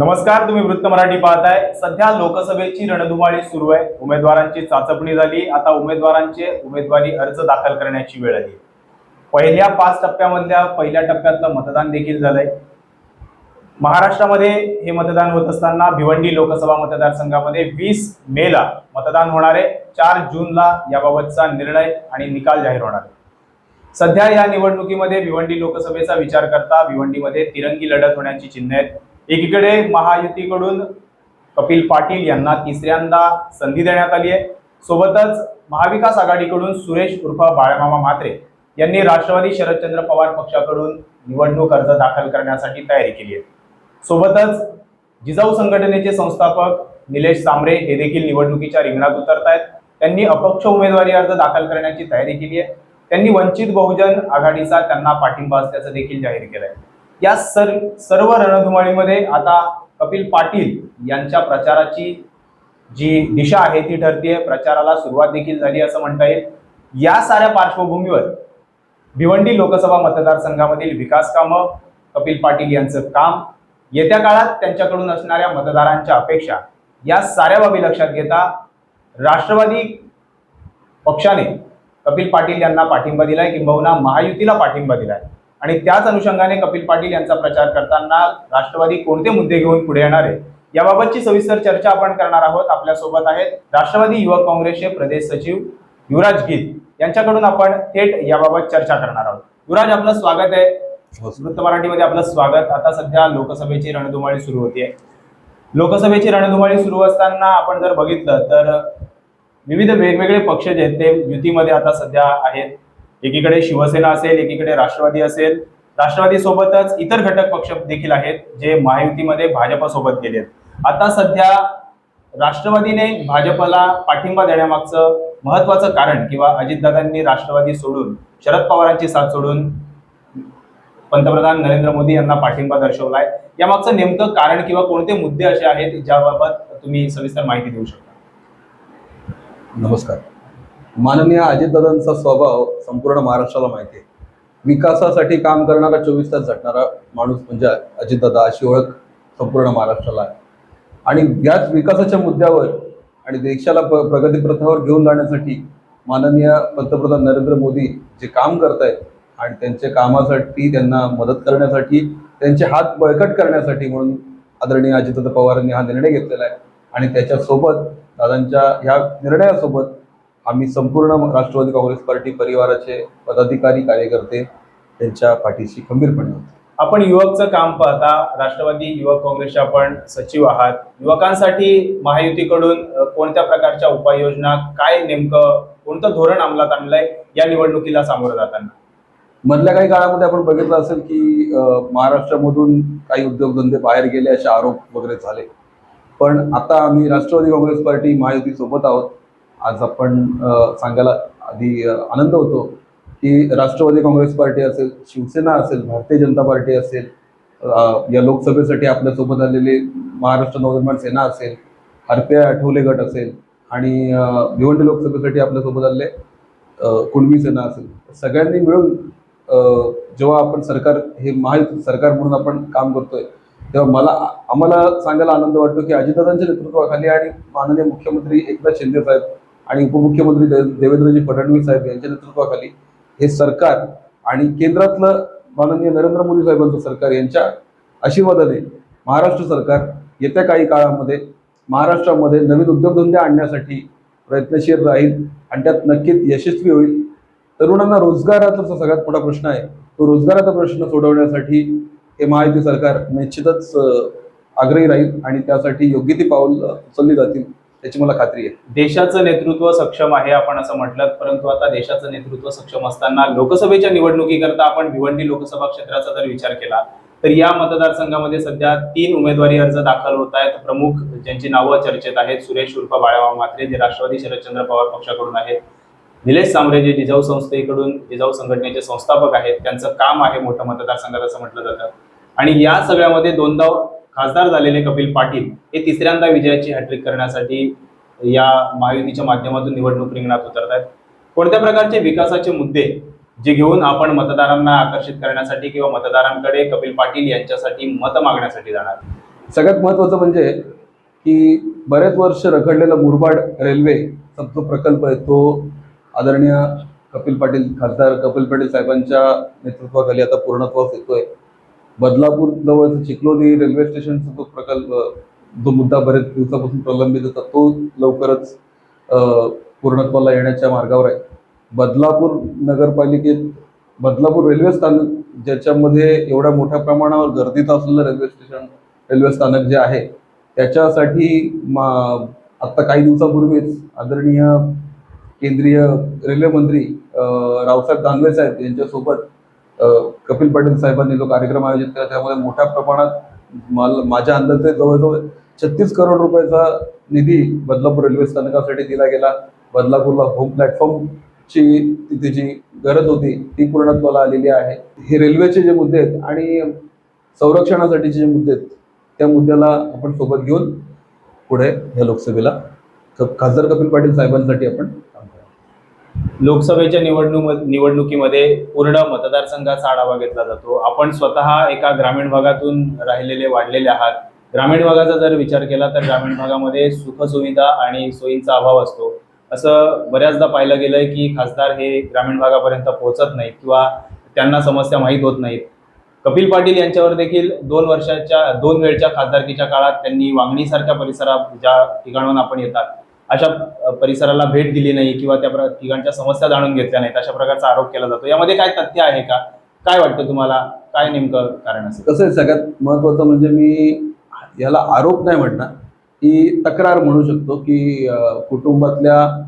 नमस्कार तुम्ही वृत्त मराठी पाहताय. सध्या लोकसभेची रणधुमाळी सुरू आहे. उमेदवारांची चाचपणी झाली. आता उमेदवारांचे उमेदवारी अर्ज दाखल करण्याची वेळ आली. पहिल्या पाच टप्प्यामधल्या पहिल्या टप्प्यातलं मतदान देखील झालंय. महाराष्ट्रामध्ये हे मतदान होत असताना भिवंडी लोकसभा मतदारसंघामध्ये वीस मेला मतदान होणार आहे. चार जूनला याबाबतचा निर्णय आणि निकाल जाहीर होणार आहे. सध्या या निवडणुकीमध्ये भिवंडी लोकसभेचा विचार करता भिवंडीमध्ये तिरंगी लढत होण्याची चिन्ह आहेत. एकीकडे महायुतीकडून कपिल पाटील यांना तिसऱ्यांदा संधी देण्यात आली आहे. सोबतच महाविकास आघाडीकडून सुरेश उर्फ बाळमामा म्हात्रे यांनी राष्ट्रवादी शरदचंद्र पवार पक्षाकडून निवडणूक अर्ज दाखल करण्यासाठी तयारी केली आहे. सोबतच जिजाऊ संघटनेचे संस्थापक निलेश सांबरे हे देखील निवडणुकीच्या रिंगणात उतरत आहेत त्यांनी अपक्ष उमेदवारी अर्ज दाखल करण्याची तयारी केली आहे. त्यांनी वंचित बहुजन आघाडीचा त्यांना पाठिंबा असल्याचं देखील जाहीर केलंय. या सर सर्व रणधुमाळीमध्ये आता कपिल पाटील यांच्या प्रचाराची जी दिशा आहे ती ठरतीये. प्रचाराला सुरुवात देखील झाली असं म्हणता येईल. या साऱ्या पार्श्वभूमीवर भिवंडी लोकसभा मतदारसंघामधील विकास कामं कपिल पाटील यांचं काम येत्या काळात त्यांच्याकडून असणाऱ्या मतदारांच्या अपेक्षा या साऱ्या बाबी लक्षात घेता राष्ट्रवादी पक्षाने कपिल पाटील यांना पाठिंबा दिलाय किंबहुना महायुतीला पाठिंबा दिलाय. आणि त्याच अनुषंगाने कपिल पाटील यांचा प्रचार करताना राष्ट्रवादी कोणते मुद्दे घेऊन पुढे येणार आहे याबाबतची सविस्तर चर्चा आपण करणार आहोत. आपल्यासोबत आहेत राष्ट्रवादी युवक काँग्रेसचे प्रदेश सचिव युवराज गीत. यांच्याकडून आपण थेट याबाबत चर्चा करणार आहोत. युवराज आपलं स्वागत आहे. वृत्त मराठीमध्ये आपलं स्वागत. आता सध्या लोकसभेची रणधुमाळी सुरू होतीये. लोकसभेची रणधुमाळी सुरू असताना आपण जर बघितलं तर विविध वेगवेगळे पक्ष जे आहेत ते युतीमध्ये आता सध्या आहेत. एकीकडे शिवसेना असेल एकीकडे राष्ट्रवादी असेल. राष्ट्रवादी सोबतच इतर घटक पक्ष देखील आहेत जे महायुतीमध्ये भाजपसोबत गेले आहेत आता सध्या राष्ट्रवादीने भाजपला पाठिंबा देण्यामागचं महत्वाचं कारण किंवा अजितदादांनी राष्ट्रवादी सोडून शरद पवारांची साथ सोडून पंतप्रधान नरेंद्र मोदी यांना पाठिंबा दर्शवलाय. यामागचं नेमकं कारण किंवा कोणते मुद्दे असे आहेत ज्याबाबत तुम्ही सविस्तर माहिती देऊ शकता. नमस्कार. माननीय अजितदादांचा स्वभाव संपूर्ण महाराष्ट्राला माहिती आहे. विकासासाठी काम करणारा चोवीस तास झटणारा माणूस म्हणजे अजितदादा अशी ओळख संपूर्ण महाराष्ट्राला आहे. आणि याच विकासाच्या मुद्द्यावर आणि देशाला प प्रगतीपथावर घेऊन जाण्यासाठी माननीय पंतप्रधान नरेंद्र मोदी जे काम करत आहेत आणि त्यांच्या कामासाठी त्यांना मदत करण्यासाठी त्यांचे हात बळकट करण्यासाठी म्हणून आदरणीय अजितदादा पवारांनी हा निर्णय घेतलेला आहे. आणि त्याच्यासोबत दादांच्या ह्या निर्णयासोबत आम्ही संपूर्ण राष्ट्रवादी काँग्रेस पार्टी परिवाराचे पदाधिकारी कार्यकर्ते त्यांच्या पाठीशी खंबीरपणे होते. आपण युवकचं काम पाहता राष्ट्रवादी युवक काँग्रेसचे आपण सचिव आहात. युवकांसाठी महायुतीकडून कोणत्या प्रकारच्या उपाययोजना काय नेमकं कोणतं धोरण अंमलात आणलंय या निवडणुकीला सामोरं जाताना? मधल्या काही काळामध्ये आपण बघितलं असेल की महाराष्ट्रामधून काही उद्योगधंदे बाहेर गेले असे आरोप वगैरे झाले. पण आता आम्ही राष्ट्रवादी काँग्रेस पार्टी महायुती सोबत आहोत. आज आपण सांगायला आधी आनंद होतो की राष्ट्रवादी काँग्रेस पार्टी असेल शिवसेना असेल भारतीय जनता पार्टी असेल या लोकसभेसाठी आपल्यासोबत आलेले महाराष्ट्र नवनिर्माण सेना असेल हरपे आठवले गट असेल आणि भिवंडी लोकसभेसाठी आपल्यासोबत आलेले कुणबी सेना असेल. सगळ्यांनी मिळून जेव्हा आपण सरकार हे महायुती सरकार म्हणून आपण काम करतोय तेव्हा मला आम्हाला सांगायला आनंद वाटतो की अजितदादांच्या नेतृत्वाखाली आणि माननीय मुख्यमंत्री एकनाथ शिंदे साहेब आणि उपमुख्यमंत्री दे- देवेंद्रजी फडणवीस साहेब यांच्या नेतृत्वाखाली हे सरकार आणि केंद्रातलं माननीय नरेंद्र मोदी साहेबांचं सरकार यांच्या आशीर्वादाने महाराष्ट्र सरकार येत्या काही काळामध्ये महाराष्ट्रामध्ये नवीन उद्योगधंदे आणण्यासाठी प्रयत्नशील राहील आणि त्यात नक्कीच यशस्वी होईल. तरुणांना रोजगाराचा जो सगळ्यात मोठा प्रश्न आहे. तो रोजगाराचा प्रश्न सोडवण्यासाठी हे महायुती सरकार निश्चितच आग्रही राहील आणि त्यासाठी योग्य ती पाऊल उचलली जातील त्याची मला खात्री आहे. देशाचं नेतृत्व सक्षम आहे आपण असं म्हटलं परंतु आता देशाचं नेतृत्व सक्षम असताना लोकसभेच्या निवडणुकीकरता आपण भिवंडी लोकसभा क्षेत्राचा जर विचार केला तर या मतदारसंघामध्ये सध्या तीन उमेदवारी अर्ज दाखल होत आहेत. प्रमुख ज्यांची नावं चर्चेत आहेत सुरेश उर्फ बाळाबा म्हात्रे जे राष्ट्रवादी शरदचंद्र पवार पक्षाकडून आहेत निलेश सांबरे जे जिजाऊ संस्थेकडून जिजाऊ संघटनेचे संस्थापक आहेत त्यांचं काम आहे मोठं मतदारसंघात असं म्हटलं जातं. आणि या सगळ्यामध्ये दोनदा खासदार झालेले कपिल पाटील हे तिसऱ्यांदा विजयाची हॅट्रिक करण्यासाठी या महायुतीच्या माध्यमातून निवडणूक रिंगणात उतरत आहेत कोणत्या प्रकारचे विकासाचे मुद्दे जे घेऊन आपण मतदारांना आकर्षित करण्यासाठी किंवा मतदारांकडे कपिल पाटील यांच्यासाठी मत मागण्यासाठी जाणार? सगळ्यात महत्त्वाचं म्हणजे की बरेच वर्ष रखडलेला मुरबाड रेल्वेचा जो प्रकल्प आहे तो आदरणीय कपिल पाटील खासदार कपिल पाटील साहेबांच्या नेतृत्वाखाली आता पूर्णत्वास येतोय. बदलापूर जवळचं चिखलोली रेल्वे स्टेशनचा जो प्रकल्प जो मुद्दा बरेच दिवसापासून प्रलंबित होता तो लवकरच पूर्णत्वाला येण्याच्या मार्गावर आहे. बदलापूर नगरपालिकेत बदलापूर रेल्वे स्थानक ज्याच्यामध्ये एवढ्या मोठ्या प्रमाणावर गर्दीचं असलेलं रेल्वे स्टेशन रेल्वे स्थानक जे आहे त्याच्यासाठी मा- आत्ता काही दिवसापूर्वीच आदरणीय केंद्रीय रेल्वे मंत्री रावसाहेब दानवे साहेब यांच्यासोबत कपिल पाटील साहेबांनी जो कार्यक्रम आयोजित केला त्यामध्ये मोठ्या प्रमाणात मला माझ्या अंदाजे जवळजवळ छत्तीस करोड रुपयाचा निधी बदलापूर रेल्वे स्थानकासाठी दिला गेला. बदलापूरला होम प्लॅटफॉर्मची तिथे जी गरज होती ती पूर्णत्वाला आलेली आहे. हे रेल्वेचे जे मुद्दे आहेत आणि संरक्षणासाठीचे जे मुद्दे आहेत त्या मुद्द्याला आपण सोबत घेऊन पुढे या लोकसभेला खासदार कपिल पाटील साहेबांसाठी आपण लोकसभेच्या निवडणूक निवडणुकीमध्ये पूर्ण मतदारसंघाचा आढावा घेतला जातो. आपण स्वतः एका ग्रामीण भागातून राहिलेले वाढलेले आहात. ग्रामीण भागाचा जर विचार केला तर ग्रामीण भागामध्ये सुखसुविधा आणि सोयींचा अभाव असतो. असं बऱ्याचदा पाहिलं गेलंय की खासदार हे ग्रामीण भागापर्यंत पोहोचत नाहीत किंवा त्यांना समस्या माहीत होत नाहीत. कपिल पाटील यांच्यावर देखील दोन वर्षाच्या दोन वेळच्या खासदारकीच्या काळात त्यांनी वांगणीसारख्या परिसरात ज्या ठिकाणाहून आपण येतात अशा परिसराला भेट दिली नाही किंवा त्या प्र- ठिकाणच्या समस्या जाणून घेतल्या नाहीत अशा प्रकारचा आरोप केला जातो. यामध्ये काय तथ्य आहे का? काय वाटतं तुम्हाला? काय नेमकं कारण असेल? कसं आहे सगळ्यात महत्वाचं म्हणजे मी याला आरोप नाही म्हणणार की तक्रार म्हणू शकतो की कुटुंबातल्या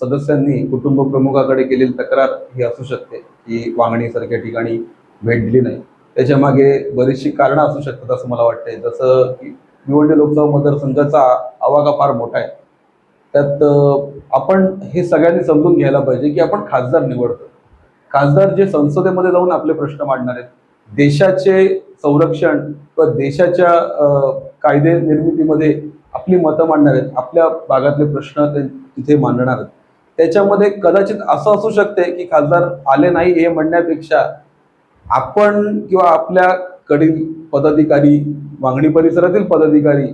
सदस्यांनी कुटुंब प्रमुखाकडे केलेली तक्रार ही असू शकते की वांगणीसारख्या ठिकाणी भेट दिली नाही. त्याच्यामागे बरीचशी कारणं असू शकतात असं मला वाटतंय. जसं की निवडणूक लोकसभा मतदारसंघाचा आवाका फार मोठा आहे. त्यात आपण हे सगळ्यांनी समजून घ्यायला पाहिजे की आपण खासदार निवडतो खासदार जे संसदेमध्ये जाऊन आपले प्रश्न मांडणार आहेत देशाचे संरक्षण किंवा देशाच्या कायदे निर्मितीमध्ये आपली मतं मांडणार आहेत आपल्या भागातले प्रश्न ते तिथे मांडणार आहेत. त्याच्यामध्ये कदाचित असं असू शकते की खासदार आले नाही हे म्हणण्यापेक्षा आपण किंवा आपल्याकडील पदाधिकारी मागणी परिसरातील पदाधिकारी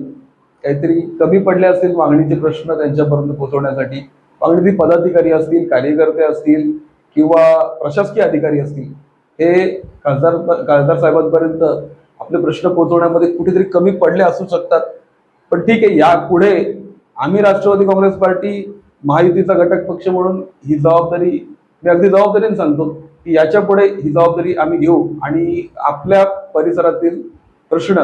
काहीतरी कमी पडले असतील मागणीचे प्रश्न त्यांच्यापर्यंत पोहोचवण्यासाठी मागणीतील पदाधिकारी असतील कार्यकर्ते असतील किंवा प्रशासकीय अधिकारी असतील हे खासदार खासदार साहेबांपर्यंत आपले प्रश्न पोहोचवण्यामध्ये कुठेतरी कमी पडले असू शकतात. पण ठीक आहे यापुढे आम्ही राष्ट्रवादी काँग्रेस पार्टी महायुतीचा घटक पक्ष म्हणून ही जबाबदारी मी अगदी जबाबदारीने सांगतो की याच्यापुढे ही जबाबदारी आम्ही घेऊ आणि आपल्या परिसरातील प्रश्न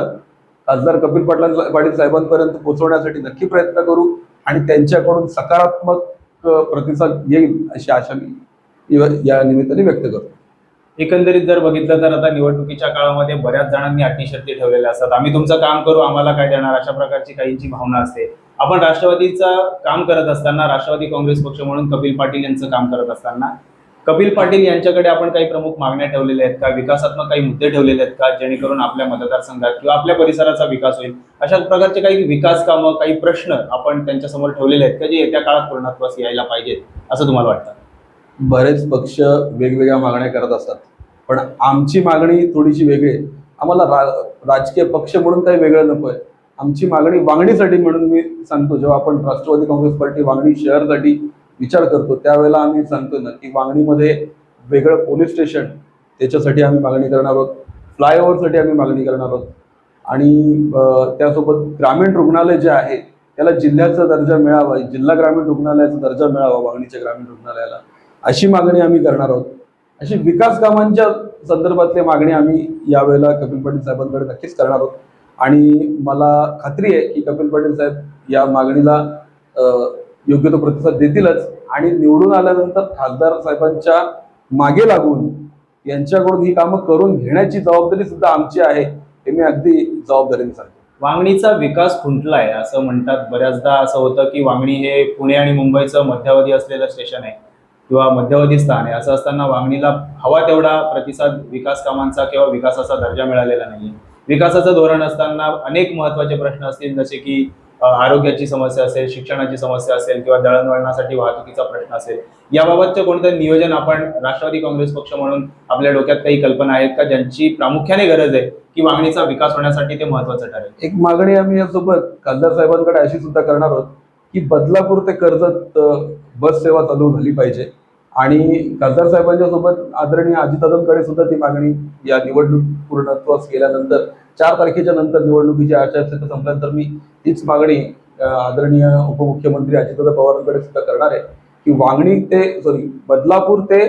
खासदार कपिल पाटला पाटील साहेबांपर्यंत पोहोचवण्यासाठी नक्की प्रयत्न करू आणि त्यांच्याकडून सकारात्मक प्रतिसाद येईल अशी आशा मी या- निमित्ताने व्यक्त करतो. एकंदरीत जर बघितलं तर आता निवडणुकीच्या काळामध्ये बऱ्याच जणांनी अटीशर्ती ठेवलेल्या असतात. आम्ही तुमचं काम करू आम्हाला काय देणार? अशा प्रकारची काहींची भावना असते. आपण राष्ट्रवादीचं काम करत असताना राष्ट्रवादी काँग्रेस पक्ष म्हणून कपिल पाटील यांचं काम करत असताना कपिल पाटील यांच्याकडे आपण काही प्रमुख मागण्या ठेवलेल्या आहेत का? विकासात्मक काही मुद्दे ठेवलेले आहेत का? जेणेकरून आपल्या मतदारसंघात किंवा आपल्या परिसराचा विकास होईल? अशा प्रकारचे काही विकास कामं काही प्रश्न आपण त्यांच्यासमोर ठेवलेले आहेत का जे येत्या काळात पूर्णत्वास यायला पाहिजेत असं तुम्हाला वाटतं? बरेच पक्ष वेगवेगळ्या मागण्या करत असतात. पण आमची मागणी थोडीशी वेगळी आहे. आम्हाला रा राजकीय पक्ष म्हणून काही वेगळं नको आहे. आमची मागणी वांगणीसाठी म्हणून मी सांगतो. जेव्हा आपण राष्ट्रवादी काँग्रेस पार्टी वांगणी शहरसाठी विचार करतो. त्यावेळेला आम्ही सांगतो ना की मागणीमध्ये वेगळं पोलीस स्टेशन त्याच्यासाठी आम्ही मागणी करणार आहोत. फ्लायओव्हरसाठी आम्ही मागणी करणार आहोत. आणि त्यासोबत ग्रामीण रुग्णालय जे आहे त्याला जिल्ह्याचा दर्जा मिळावा जिल्हा ग्रामीण रुग्णालयाचा दर्जा मिळावा वागणीच्या ग्रामीण रुग्णालयाला. अशी मागणी आम्ही करणार आहोत. अशी विकास कामांच्या संदर्भातली मागणी आम्ही यावेळेला कपिल पाटील साहेबांकडे नक्कीच करणार आहोत. आणि मला खात्री आहे की कपिल पाटील साहेब या मागणीला योग्य तो प्रतिसाद देतीलच. आणि निवडून आल्यानंतर खासदार साहेबांच्या मागे लागून यांच्याकडून ही कामं करून घेण्याची जबाबदारी सुद्धा आमची आहे हे मी अगदी जबाबदारीने सांगतो. वांगणीचा विकास खुंटलाय असं म्हणतात. बऱ्याचदा असं होतं की वांगणी हे पुणे आणि मुंबईचं मध्यावधी असलेलं स्टेशन आहे किंवा मध्यवधी स्थान आहे. असं असताना वांगणीला हवा तेवढा प्रतिसाद विकास कामांचा किंवा विकासाचा दर्जा मिळालेला नाहीये. विकासाचं धोरण असताना अनेक महत्त्वाचे प्रश्न असतील जसे की आरोग्याची समस्या असेल शिक्षणाची समस्या असेल किंवा दळणवळणासाठी वाहतुकीचा प्रश्न असेल याबाबतचं कोणतं नियोजन आपण राष्ट्रवादी काँग्रेस पक्ष म्हणून आपल्या डोक्यात काही कल्पना आहेत का ज्यांची प्रामुख्याने गरज आहे की मागणीचा विकास होण्यासाठी ते महत्वाचं ठरेल? एक मागणी आम्ही यासोबत खासदार साहेबांकडे अशी सुद्धा करणार आहोत की बदलापूर ते कर्जत बस सेवा चालू झाली पाहिजे. आणि खासदार साहेबांच्या सोबत आदरणीय अजितदादांकडे सुद्धा ती मागणी या निवडणूक पूर्णत्वास गेल्यानंतर चार तारखेच्या नंतर निवडणुकीची आचारसंहिता संपल्यानंतर मी तीच मागणी आदरणीय उपमुख्यमंत्री अजितदादा पवारांकडे सुद्धा करणार आहे की वांगणी ते सॉरी बदलापूर ते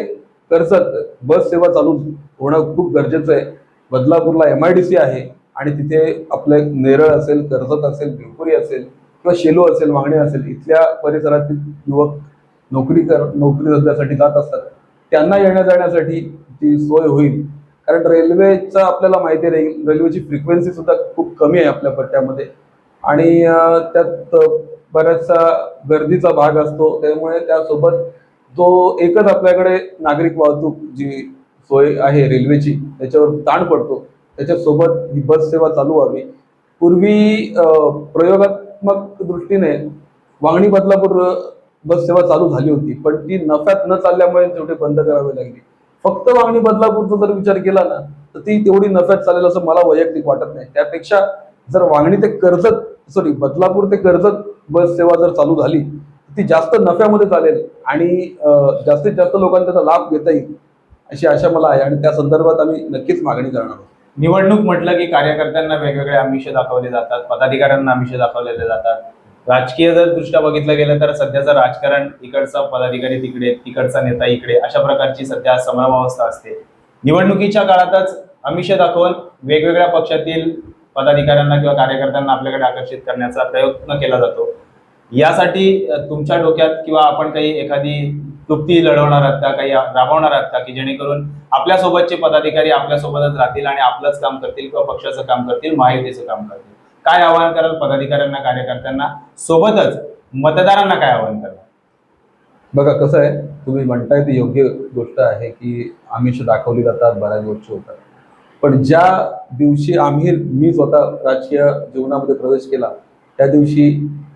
कर्जत बस सेवा चालू होणं खूप गरजेचं आहे. बदलापूरला एम आय डी सी आहे आणि तिथे आपले नेरळ असेल कर्जत असेल भिवपुरी असेल किंवा शेलू असेल वांगणी असेल इथल्या परिसरातील युवक नोकरी कर नोकरी धंद्यासाठी जात असतात. त्यांना येण्या जाण्यासाठी ती सोय होईल कारण रेल्वेचं आपल्याला माहिती आहे रेल्वेची फ्रिक्वेन्सी सुद्धा खूप कमी आहे आपल्या पट्ट्यामध्ये. आणि त्यात बऱ्याचसा गर्दीचा भाग असतो. त्यामुळे त्यासोबत जो एकच आपल्याकडे नागरिक वाहतूक जी सोय आहे रेल्वेची त्याच्यावर ताण पडतो. त्याच्यासोबत ही बस सेवा चालू व्हावी. पूर्वी प्रयोगात्मक दृष्टीने वांगणी बदलापूर बस सेवा चालू झाली होती. पण ती नफ्यात न चालल्यामुळे तेवढे बंद करावी लागली. फक्त मागणी बदलापूरचा जर विचार केला ना तर ती तेवढी नफ्यात चालेल असं मला वैयक्तिक वाटत नाही. त्यापेक्षा जर वांगणी ते कर्जत सॉरी बदलापूर ते कर्जत बस सेवा जर चालू झाली ती जास्त नफ्यामध्ये चालेल आणि जास्तीत जास्त लोकांना त्याचा लाभ घेता येईल अशी आशा मला आहे आणि त्या संदर्भात आम्ही नक्कीच मागणी करणार आहोत. निवडणूक म्हटलं की कार्यकर्त्यांना वेगवेगळे आमिष दाखवले जातात पदाधिकाऱ्यांना आमिष दाखवलेले जातात. राजकीय जर दृष्ट्या बघितलं गेलं तर सध्याचं राजकारण इकडचा पदाधिकारी तिकडे तिकडचा नेता इकडे अशा प्रकारची सध्या संभ्रमावस्था असते. निवडणुकीच्या काळातच अमिष दाखवून वेगवेगळ्या पक्षातील पदाधिकाऱ्यांना किंवा कार्यकर्त्यांना आपल्याकडे आकर्षित करण्याचा प्रयत्न केला जातो. यासाठी तुमच्या डोक्यात किंवा आपण काही एखादी तृप्ती लढवणार आहात का काही राबवणार आहात का की जेणेकरून आपल्यासोबतचे पदाधिकारी आपल्यासोबतच राहतील आणि आपलंच काम करतील किंवा पक्षाचं काम करतील महायुतीचं काम करतील? काय आवाहन कराल पदाधिकाऱ्यांना कार्यकर्त्यांना? सोबतच मतदारांना काय आवाहन कराल? बघा कसं आहे तुम्ही म्हणताय ती योग्य गोष्ट आहे की आमिष दाखवली जातात बऱ्याच गोष्टी होतात. पण ज्या दिवशी आम्ही मी स्वतः राजकीय जीवनामध्ये प्रवेश केला त्या दिवशी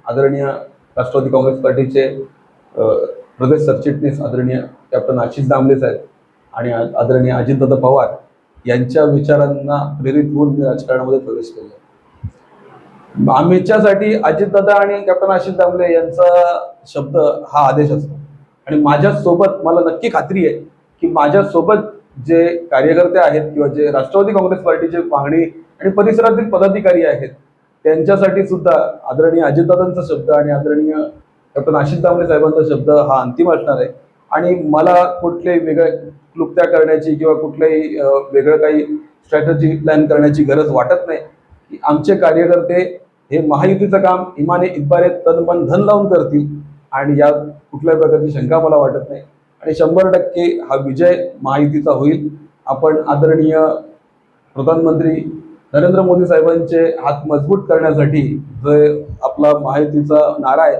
आदरणीय राष्ट्रवादी काँग्रेस पार्टीचे प्रदेश सरचिटणीस आदरणीय कॅप्टन आशिष दामले साहेब आणि आदरणीय अजितदादा पवार यांच्या विचारांना प्रेरित होऊन मी राजकारणामध्ये प्रवेश केला आमच्यासाठी अजितदादा आणि कॅप्टन आशिष दामले यांचा शब्द हा आदेश असतो. आणि माझ्यासोबत मला नक्की खात्री आहे की माझ्यासोबत जे कार्यकर्ते आहेत किंवा जे राष्ट्रवादी काँग्रेस पार्टीचे पाहणी आणि परिसरातील पदाधिकारी आहेत त्यांच्यासाठी सुद्धा आदरणीय अजितदादांचा शब्द आणि आदरणीय कॅप्टन आशिष दामले साहेबांचा शब्द हा अंतिम असणार आहे. आणि मला कुठल्याही वेगळ्या क्लुप्त्या करण्याची किंवा कुठल्याही वेगळं काही स्ट्रॅटजी प्लॅन करण्याची गरज वाटत नाही. की आमचे कार्यकर्ते हे महायुतीचं काम इमाने इतबारे तन मन धन लावून करतील आणि यात कुठल्याही प्रकारची शंका मला वाटत नाही. आणि शंभर टक्के हा विजय महायुतीचा होईल. आपण आदरणीय प्रधानमंत्री नरेंद्र मोदी साहेबांचे हात मजबूत करण्यासाठी जे आपला महायुतीचा नारा आहे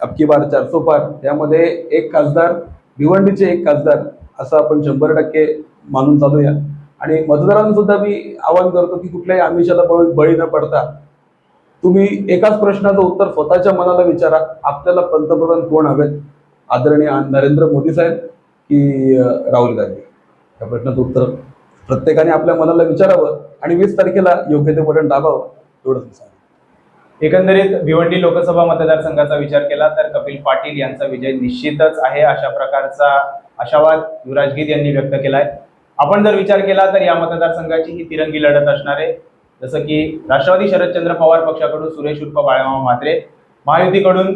अबकी बार चारसो पार यामध्ये एक खासदार भिवंडीचे एक खासदार असं आपण शंभर टक्के मानून चालूया. आणि मतदारांना सुद्धा मी आवाहन करतो की कुठल्याही आमिषाला बळी बळी न पडता तुम्ही एकाच प्रश्नाचं उत्तर स्वतःच्या मनाला विचारा. आपल्याला पंतप्रधान कोण हवेत? आदरणीय नरेंद्र मोदी साहेब की राहुल गांधी? या प्रश्नाचं उत्तर प्रत्येकाने आपल्या मनाला विचारावं आणि वीस तारखेला योग्य ते बटन दाबावं एवढंच सांग एकंदरीत भिवंडी लोकसभा मतदारसंघाचा विचार केला तर कपिल पाटील यांचा विजय निश्चितच आहे अशा प्रकारचा आशावाद युवराज गीत यांनी व्यक्त केलाय. आपण जर विचार केला तर या मतदारसंघाची ही तिरंगी लढत असणार आहे. जसं की राष्ट्रवादी शरदचंद्र पवार पक्षाकडून सुरेश उर्फ बाळगाव म्हात्रे महायुतीकडून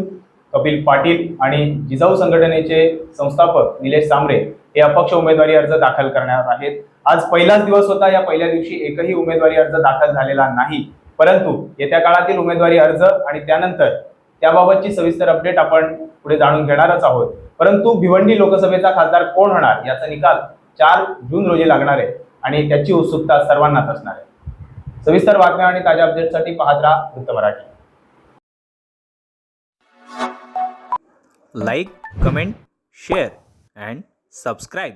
कपिल पाटील आणि जिजाऊ संघटनेचे संस्थापक निलेश सांबरे हे अपक्ष उमेदवारी अर्ज दाखल करणार आहेत. आज पहिलाच दिवस होता या पहिल्या दिवशी एकही उमेदवारी अर्ज दाखल झालेला नाही. परंतु येत्या काळातील उमेदवारी अर्ज आणि त्यानंतर त्याबाबतची सविस्तर अपडेट आपण पुढे जाणून घेणारच आहोत. परंतु भिवंडी लोकसभेचा खासदार कोण होणार? याचा निकाल चार जून रोजी लागणार आहे आणि त्याची उत्सुकता सर्वांनाच असणार आहे. सविस्तर बातम्या आणि ताज्या अपडेटसाठी पाहत राहा Vrutta Marathi. Like comment share and subscribe